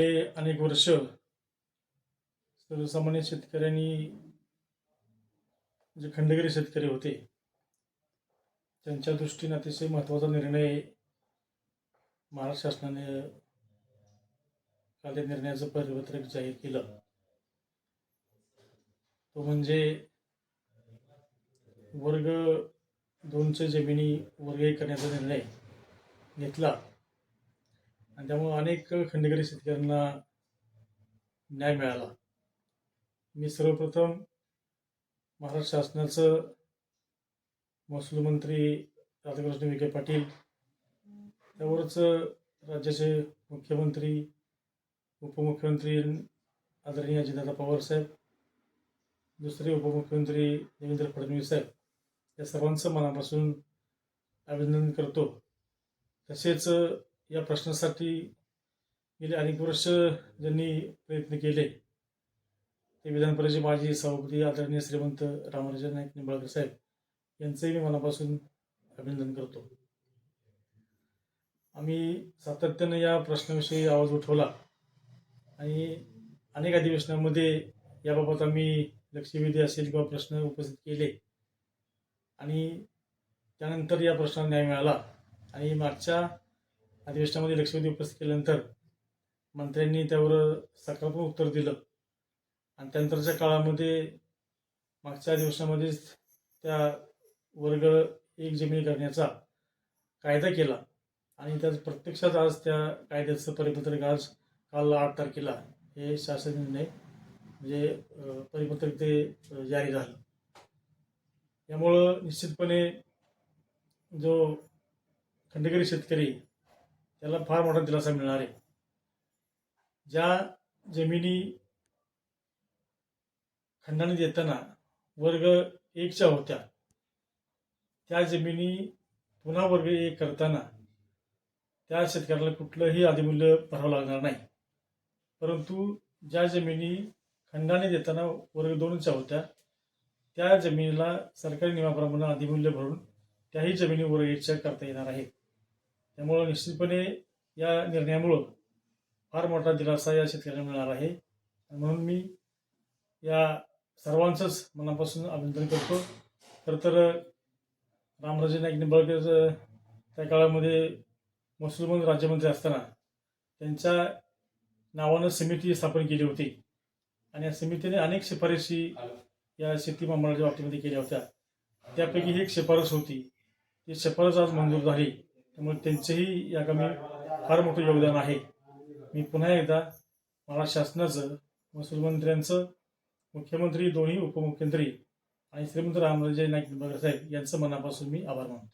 अनेक वर्ष सर्वसामान्य शेतकऱ्यांनी जे खंडगिरी शेतकरी होते त्यांच्या दृष्टीने अतिशय महत्त्वाचा निर्णय महाराष्ट्र शासनाने काल त्या निर्णयाचं परिपत्रक जाहीर केलं. तो म्हणजे वर्ग दोनचे जमिनी वर्ग करण्याचा निर्णय घेतला. आणि त्यामुळे अनेक खंडगिरी शेतकऱ्यांना न्याय मिळाला. मी सर्वप्रथम महाराष्ट्र शासनाचं महसूल मंत्री राधाकृष्ण विखे पाटील त्यावरच राज्याचे मुख्यमंत्री उपमुख्यमंत्री आदरणीय अजितदादा पवार साहेब दुसरे उपमुख्यमंत्री देवेंद्र फडणवीस साहेब या सर्वांचं मनापासून अभिनंदन करतो. तसेच या प्रश्नासाठी गेले अनेक वर्ष ज्यांनी प्रयत्न केले ते विधान परिषदेचे माजी सभापती आदरणीय श्रीमंत रामराजे नाईक निंबाळकर साहेब यांचंही मी मनापासून अभिनंदन करतो. आम्ही सातत्यानं या प्रश्नाविषयी आवाज उठवला आणि अनेक अधिवेशनामध्ये याबाबत आम्ही लक्षवेधी असेल किंवा प्रश्न उपस्थित केले आणि त्यानंतर या प्रश्नाला न्याय मिळाला आणि मागच्या अधिवेशनामध्ये लक्षवेधी उपस्थित केल्यानंतर मंत्र्यांनी त्यावर सकारात्मक उत्तर दिलं. आणि त्यानंतरच्या काळामध्ये मागच्या अधिवेशनामध्येच त्या वर्ग एक जमीन करण्याचा कायदा केला. आणि त्याच प्रत्यक्षात आज त्या कायद्याचं परिपत्रक आज काल आठ तारखेला हे शासन निर्णय म्हणजे परिपत्रक ते जारी झालं. यामुळं निश्चितपणे जो खंडकरी शेतकरी त्याला फार मोठा दिलासा मिळणार आहे. ज्या जमिनी खंडाने देताना वर्ग एकच्या होत्या त्या जमिनी पुन्हा वर्ग एक करताना त्या शेतकऱ्याला कुठलंही अधिमूल्य भरावं लागणार नाही. परंतु ज्या जमिनी खंडाने देताना वर्ग दोनच्या होत्या त्या जमिनीला सरकारी नियमाप्रमाणे अधिमूल्य भरून त्याही जमिनी वर्ग एकच्या करता येणार आहे. त्यामुळं निश्चितपणे या निर्णयामुळं फार मोठा दिलासा या शेतकऱ्यांना मिळणार आहे. म्हणून मी या सर्वांचंच मनापासून अभिनंदन करतो. खरं तर रामराजे नाईक निंबाळकर त्या काळामध्ये महसूल राज्यमंत्री असताना त्यांच्या नावानं समिती स्थापन केली होती. आणि या समितीने अनेक शिफारशी या शेती महामंडळाच्या बाबतीमध्ये केल्या होत्या. त्यापैकी ही एक शिफारस होती. ती शिफारस आज मंजूर झाली. त्यामुळे त्यांचंही या कामी फार मोठं योगदान आहे. मी पुन्हा एकदा मला शासनाचं महसूल मंत्र्यांचं मुख्यमंत्री दोन्ही उपमुख्यमंत्री आणि श्रीमंत रामराजे नाईक साहेब यांचं मनापासून मी आभार मानतो.